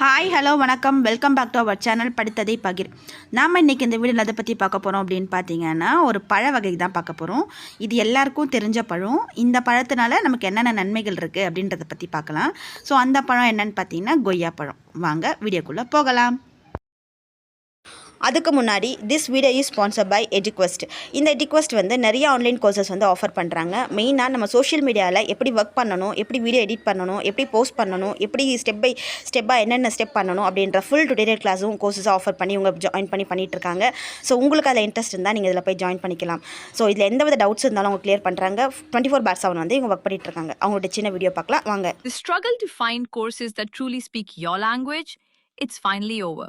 Hi hello வணக்கம். Welcome back to our channel படித்ததை பகிர். நாம் இன்றைக்கி இந்த வீடியோவில் அதை பற்றி பார்க்க போகிறோம் அப்படின்னு பார்த்தீங்கன்னா ஒரு பழ வகை தான் பார்க்க போகிறோம் இது எல்லாருக்கும் தெரிஞ்ச பழம். இந்த பழத்தினால நமக்கு என்னென்ன நன்மைகள் இருக்குது அப்படின்றத பற்றி பார்க்கலாம். ஸோ அந்த பழம் என்னன்னு பார்த்தீங்கன்னா கொய்யா பழம். வாங்க வீடியோக்குள்ளே போகலாம். அதுக்கு முன்னாடி this video is sponsor by Eduquest இந்த எஜுக்வெஸ்ட் வந்து நிறைய ஆன்லைன் கோர்சஸ் வந்து ஆஃபர் பண்ணுறாங்க மெயினாக நம்ம சோஷியல் மீடியாவில் எப்படி ஒர்க் பண்ணணும் எப்படி வீடியோ எடிட் பண்ணணும் எப்படி போஸ்ட் பண்ணணும் எப்படி ஸ்டெப் பை ஸ்டெப்பாக என்னென்ன ஸ்டெப் பண்ணணும் அப்படின்ற ஃபுல் டுடோரியல் கிளாஸும் கோர்சஸ் ஆஃபர் பண்ணி உங்க ஜாயின் பண்ணி பண்ணிட்டு இருக்காங்க ஸோ உங்களுக்கு அதில் இன்ட்ரெஸ்ட் இருந்தால் நீங்கள் இதில் போய் ஜாயின் பண்ணிக்கலாம். ஸோ இதில் எந்த வித டவுட்ஸ் இருந்தாலும் அவங்க கிளியர் பண்ணுறாங்க டுவெண்ட்டி ஃபோர் பார் செவன் வந்து இவங்க ஒர்க் பண்ணிட்டு இருக்காங்க அவங்களோட சின்ன வீடியோ பார்க்கலாம். வாங்க. The struggle to find courses that truly speak your language, it's finally over.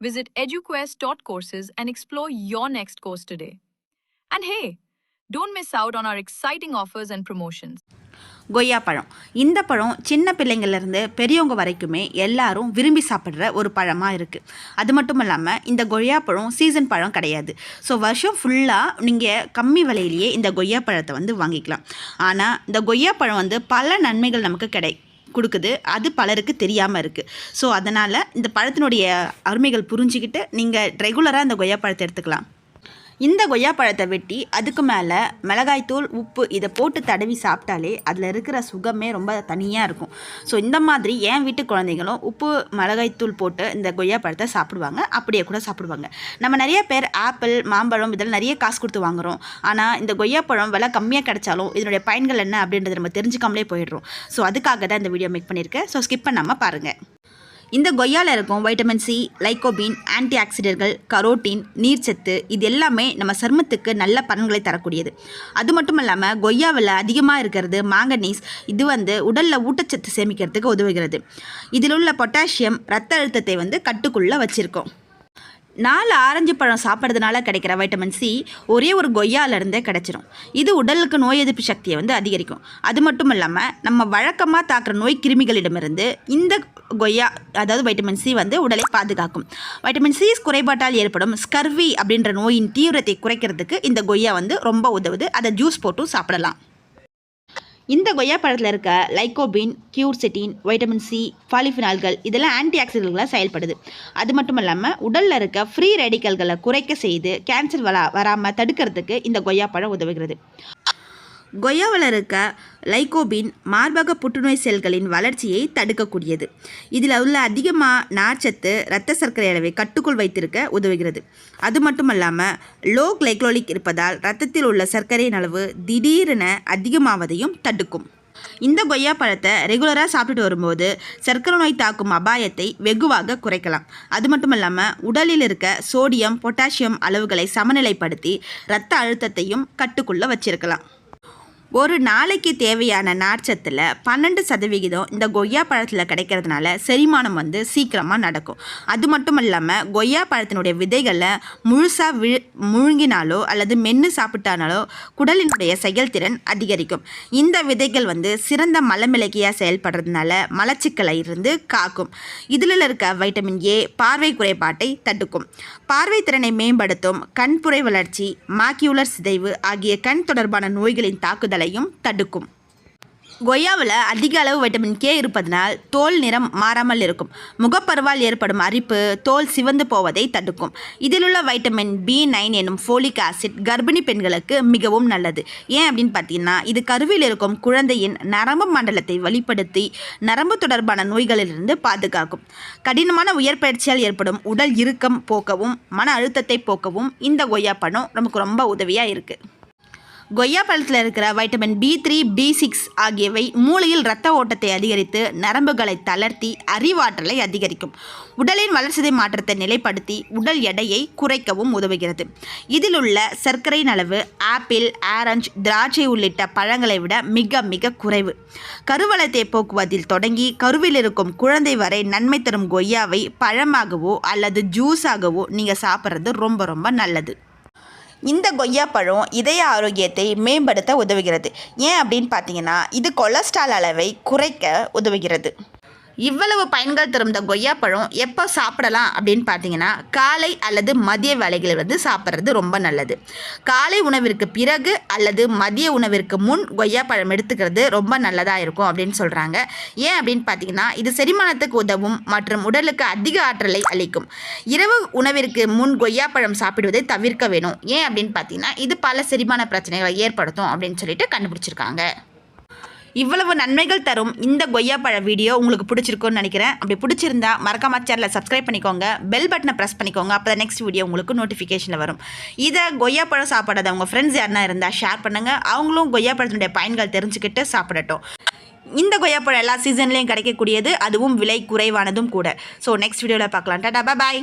Visit eduquest.courses and explore your next course today. And hey, don't miss out on our exciting offers and promotions. கொய்யா பழம் இந்த பழம் சின்ன பிள்ளைங்கள்லேருந்து பெரியவங்க வரைக்குமே எல்லாரும் விரும்பி சாப்பிட்ற ஒரு பழமாக இருக்குது அது மட்டும் இல்லாமல் இந்த கொய்யா பழம் சீசன் பழம் கிடையாது ஸோ வருஷம் ஃபுல்லாக நீங்கள் கம்மி விலையிலேயே இந்த கொய்யா பழத்தை வந்து வாங்கிக்கலாம் ஆனால் இந்த கொய்யா பழம் வந்து பல நன்மைகள் நமக்கு கிடை கொடுக்குது. அது பலருக்கு தெரியாமல் இருக்குது ஸோ அதனால் இந்த பழத்தினுடைய அருமைகள் புரிஞ்சுக்கிட்டு நீங்கள் ரெகுலராக இந்த கொய்யா பழத்தை எடுத்துக்கலாம். இந்த கொய்யா பழத்தை வெட்டி அதுக்கு மேலே மிளகாய்த்தூள் உப்பு இதை போட்டு தடவி சாப்பிட்டாலே அதில் இருக்கிற சுகமே ரொம்ப தனியாக இருக்கும். ஸோ இந்த மாதிரி என் வீட்டு குழந்தைங்களும் உப்பு மிளகாய்த்தூள் போட்டு இந்த கொய்யா பழத்தை சாப்பிடுவாங்க. அப்படியே கூட சாப்பிடுவாங்க. நம்ம நிறைய பேர் ஆப்பிள் மாம்பழம் இதெல்லாம் நிறைய காசு கொடுத்து வாங்குகிறோம் ஆனால் இந்த கொய்யா பழம் விலை கம்மியாக கிடைச்சாலும் இதனுடைய பயன்கள் என்ன அப்படின்றத நம்ம தெரிஞ்சுக்காமலே போயிடுறோம். ஸோ அதுக்காக தான் இந்த வீடியோ மேக் பண்ணியிருக்கேன். ஸோ ஸ்கிப் பண்ணாமல் பாருங்கள் இந்த கொய்யாவில் இருக்கும் வைட்டமின் சி லைகோபின் ஆன்டி ஆக்சிடென்ட்கள் கரோட்டின் நீர்ச்சத்து இது எல்லாமே நம்ம சருமத்துக்கு நல்ல பலன்களை தரக்கூடியது. அது மட்டும் இல்லாமல் கொய்யாவில் அதிகமாக இருக்கிறது மாங்கனீஸ் இது வந்து உடலில் ஊட்டச்சத்து சேமிக்கிறதுக்கு உதவுகிறது. இதில் உள்ள பொட்டாசியம் ரத்த அழுத்தத்தை வந்து கட்டுக்குள்ளே வச்சுருக்கோம். நாலு ஆரஞ்சு பழம் சாப்பிட்றதுனால கிடைக்கிற வைட்டமின் சி ஒரே ஒரு கொய்யாலேருந்தே கிடைச்சிரும். இது உடலுக்கு நோய் எதிர்ப்பு சக்தியை வந்து அதிகரிக்கும். அது மட்டும் இல்லாமல் நம்ம வழக்கமாக தாக்குற நோய் கிருமிகளிடமிருந்து இந்த கொய்யா அதாவது வைட்டமின் சி வந்து உடலை பாதுகாக்கும். வைட்டமின் சி குறைபாட்டால் ஏற்படும் ஸ்கர்வி அப்படின்ற நோயின் தீவிரத்தை குறைக்கிறதுக்கு இந்த கொய்யா வந்து ரொம்ப உதவுது. அதை ஜூஸ் போட்டும் சாப்பிடலாம். இந்த கொய்யா பழத்தில் இருக்க லைகோபின் கியூர்சிட்டின் வைட்டமின் சி பாலிஃபினால்கள் இதெல்லாம் ஆன்டி ஆக்சிடென்ட்களாக செயல்படுது. அது மட்டும் இல்லாமல் உடலில் இருக்க ஃப்ரீ ரெடிக்கல்களை குறைக்க செய்து கேன்சர் வரா வராமல் தடுக்கிறதுக்கு இந்த கொய்யா பழம் உதவுகிறது. கொய்யாவில் இருக்க லைகோபின் மார்பக புற்றுநோய் செல்களின் வளர்ச்சியை தடுக்கக்கூடியது. இதில் உள்ள அதிகமாக நார்ச்சத்து இரத்த சர்க்கரை அளவை கட்டுக்குள் வைத்திருக்க உதவுகிறது. அது மட்டும் இல்லாமல் லோ கிளைக்ளோலிக் இருப்பதால் இரத்தத்தில் உள்ள சர்க்கரையின் அளவு திடீரென அதிகமாவதையும் தடுக்கும். இந்த கொய்யா பழத்தை ரெகுலராக சாப்பிட்டுட்டு வரும்போது சர்க்கரை நோய் தாக்கும் அபாயத்தை வெகுவாக குறைக்கலாம். அது மட்டும் இல்லாமல் உடலில் இருக்க சோடியம் பொட்டாசியம் அளவுகளை சமநிலைப்படுத்தி இரத்த அழுத்தத்தையும் கட்டுக்குள்ளே வச்சிருக்கலாம். ஒரு நாளைக்கு தேவையான நார்ச்சத்தில் பன்னெண்டு சதவிகிதம் இந்த கொய்யா பழத்தில் கிடைக்கிறதுனால செரிமானம் வந்து சீக்கிரமாக நடக்கும். அது மட்டும் இல்லாமல் கொய்யா பழத்தினுடைய விதைகளை முழுசாக விழு முழுங்கினாலோ அல்லது மென்று சாப்பிட்டானாலோ குடலினுடைய செயல்திறன் அதிகரிக்கும். இந்த விதைகள் வந்து சிறந்த மலமிளக்கியாக செயல்படுறதுனால மலச்சிக்கலை இருந்து காக்கும். இதில் இருக்க வைட்டமின் ஏ பார்வை குறைபாட்டை தடுக்கும். பார்வை திறனை மேம்படுத்தும் கண்புரை வளர்ச்சி மாக்கியுலர் சிதைவு ஆகிய கண் தொடர்பான நோய்களின் தாக்குதல் தாக்குதலையும் தடுக்கும். கொய்யாவில் அதிக அளவு வைட்டமின் கே இருப்பதனால் தோல் நிறம் மாறாமல் இருக்கும். முகப்பருவால் ஏற்படும் அரிப்பு தோல் சிவந்து போவதை தடுக்கும். இதில் உள்ள வைட்டமின் பி நைன் எனும் ஃபோலிக் ஆசிட் கர்ப்பிணி பெண்களுக்கு மிகவும் நல்லது. ஏன் அப்படின்னு பார்த்தீங்கன்னா இது கருவில் இருக்கும் குழந்தையின் நரம்பு மண்டலத்தை வழிப்படுத்தி நரம்பு தொடர்பான நோய்களிலிருந்து பாதுகாக்கும். கடினமான உயர்பயிற்சியால் ஏற்படும் உடல் இறுக்கம் போக்கவும் மன அழுத்தத்தை போக்கவும் இந்த கொய்யா பழம் நமக்கு ரொம்ப உதவியாக இருக்குது கொய்யா பழத்தில் இருக்கிற vitamin B three B six ஆகியவை மூளையில் இரத்த ஓட்டத்தை அதிகரித்து நரம்புகளை தளர்த்தி அறிவாற்றலை அதிகரிக்கும். உடலின் வளர்ச்சிதை மாற்றத்தை நிலைப்படுத்தி உடல் எடையை குறைக்கவும் உதவுகிறது. இதில் உள்ள சர்க்கரையின் அளவு ஆப்பிள் ஆரஞ்சு திராட்சை உள்ளிட்ட பழங்களை விட மிக மிக குறைவு. கருவளத்தை போக்குவதில் தொடங்கி கருவில் இருக்கும் குழந்தை வரை நன்மை தரும் கொய்யாவை பழமாகவோ அல்லது ஜூஸாகவோ நீங்கள் சாப்பிட்றது ரொம்ப ரொம்ப நல்லது. இந்த கொய்யாப்பழம் இதய ஆரோக்கியத்தை மேம்படுத்த உதவுகிறது. ஏன் அப்படின்னு பார்த்தீங்கன்னா இது கொலஸ்ட்ரால் அளவை குறைக்க உதவுகிறது. இவ்வளவு பயன்கள் தரும் இந்த கொய்யாப்பழம் எப்போ சாப்பிடலாம் அப்படின்னு பார்த்தீங்கன்னா காலை அல்லது மதிய வேலைகளில் வந்து சாப்பிட்றது ரொம்ப நல்லது. காலை உணவிற்கு பிறகு அல்லது மதிய உணவிற்கு முன் கொய்யாப்பழம் எடுத்துக்கிறது ரொம்ப நல்லதாக இருக்கும் அப்படின்னு சொல்கிறாங்க ஏன் அப்படின்னு பார்த்தீங்கன்னா இது செரிமானத்துக்கு உதவும் மற்றும் உடலுக்கு அதிக ஆற்றலை அளிக்கும். இரவு உணவிற்கு முன் கொய்யாப்பழம் சாப்பிடுவதை தவிர்க்க வேணும். ஏன் அப்படின்னு பார்த்தீங்கன்னா இது பல செரிமான பிரச்சனைகளை ஏற்படுத்தும் அப்படின்னு சொல்லிட்டு கண்டுபிடிச்சிருக்காங்க. இவ்வளவு நன்மைகள் தரும் இந்த கொய்யா பழ வீடியோ உங்களுக்கு பிடிச்சிருக்கும்னு நினைக்கிறேன். அப்படி பிடிச்சிருந்தா மறக்காம சேனலை சப்ஸ்கிரைப் பண்ணிக்கோங்க. பெல் பட்டனை ப்ரெஸ் பண்ணிக்கோங்க. அப்போ தான் நெக்ஸ்ட் வீடியோ உங்களுக்கு நோட்டிஃபிகேஷனில் வரும். இதை கொய்யா பழம் சாப்பிடாத உங்கள் ஃப்ரெண்ட்ஸ் யாருனா இருந்தால் ஷேர் பண்ணுங்கள் அவங்களும் கொய்யா பழத்தினுடைய பயன்கள் தெரிஞ்சுக்கிட்டு சாப்பிடட்டும். இந்த கொய்யாப்பழம் எல்லா சீசன்லேயும் கிடைக்கக்கூடியது. அதுவும் விலை குறைவானதும் கூட. ஸோ நெக்ஸ்ட் வீடியோவில் பார்க்கலாம். டாடா பாய்